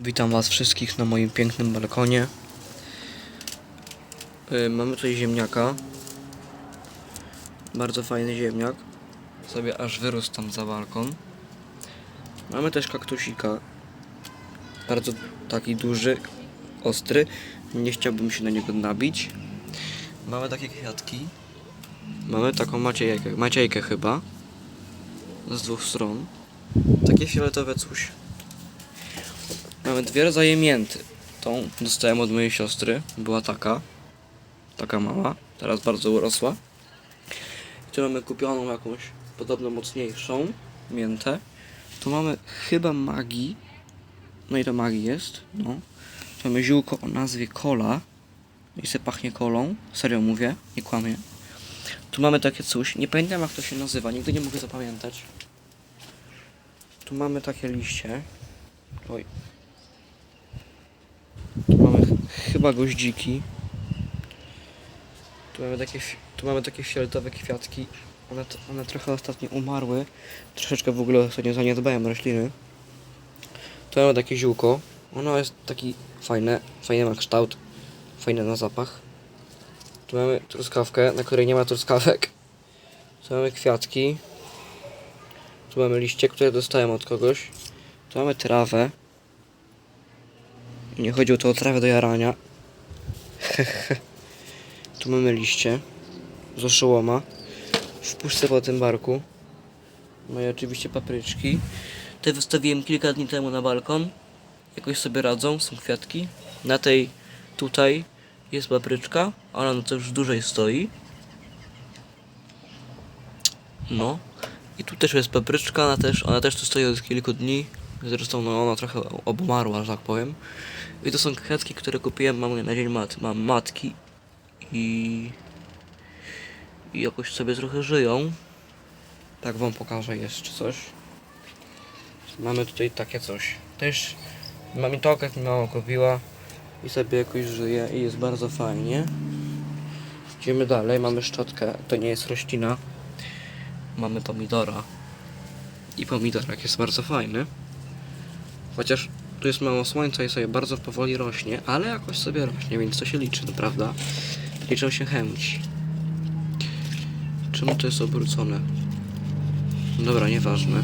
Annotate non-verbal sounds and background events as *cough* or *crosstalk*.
Witam Was wszystkich na moim pięknym balkonie. Yy, mamy tutaj ziemniaka. Bardzo fajny ziemniak. Sobie aż wyrósł tam za balkon. Mamy też kaktusika. Bardzo taki duży, ostry. Nie chciałbym się na niego nabić. Mamy takie kwiatki. Mamy taką maciejkę, maciejkę chyba. Z dwóch stron. Takie fioletowe coś. Mamy dwie rodzaje mięty. Tą dostałem od mojej siostry. Była taka. Taka mała. Teraz bardzo urosła. I tu mamy kupioną jakąś podobno mocniejszą miętę. Tu mamy chyba magii. No i to magii jest. No. Tu mamy ziółko o nazwie kola. I se pachnie kolą. Serio mówię. Nie kłamię. Tu mamy takie coś. Nie pamiętam jak to się nazywa. Nigdy nie mogę zapamiętać. Tu mamy takie liście. Oj, tu mamy chyba goździki. Tu mamy takie, tu mamy takie fioletowe kwiatki. One, one trochę ostatnio umarły. Troszeczkę w ogóle ostatnio zaniedbałem rośliny. Tu mamy takie ziółko. Ono jest taki fajne, fajny ma kształt, fajne na zapach. Tu mamy truskawkę, na której nie ma truskawek. Tu mamy kwiatki. Tu mamy liście, które dostałem od kogoś. Tu mamy trawę. Nie chodzi to o trawę do jarania. *laughs* tu mamy liście z oszołoma. W puszce po tym barku. No i oczywiście papryczki. Te wystawiłem kilka dni temu na balkon. Jakoś sobie radzą, są kwiatki. Na tej tutaj jest papryczka, ale ona już dłużej stoi. No. I tu też jest papryczka, ona też, ona też tu stoi od kilku dni. Zresztą no ona trochę obumarła, że tak powiem. I to są kwiatki, które kupiłem mamy na dzień mat. Mam matki i... I jakoś sobie trochę żyją. Tak wam pokażę jeszcze coś. Mamy tutaj takie coś. Też mamy to, jak mi mama kupiła i sobie jakoś żyje i jest bardzo fajnie. Idziemy dalej, mamy szczotkę, to nie jest roślina. Mamy pomidora. I pomidorak jest bardzo fajny. Chociaż tu jest mało słońca i sobie bardzo powoli rośnie, ale jakoś sobie rośnie, więc to się liczy, no prawda? Liczą się chęci. Czemu to jest obrócone? Dobra, nieważne.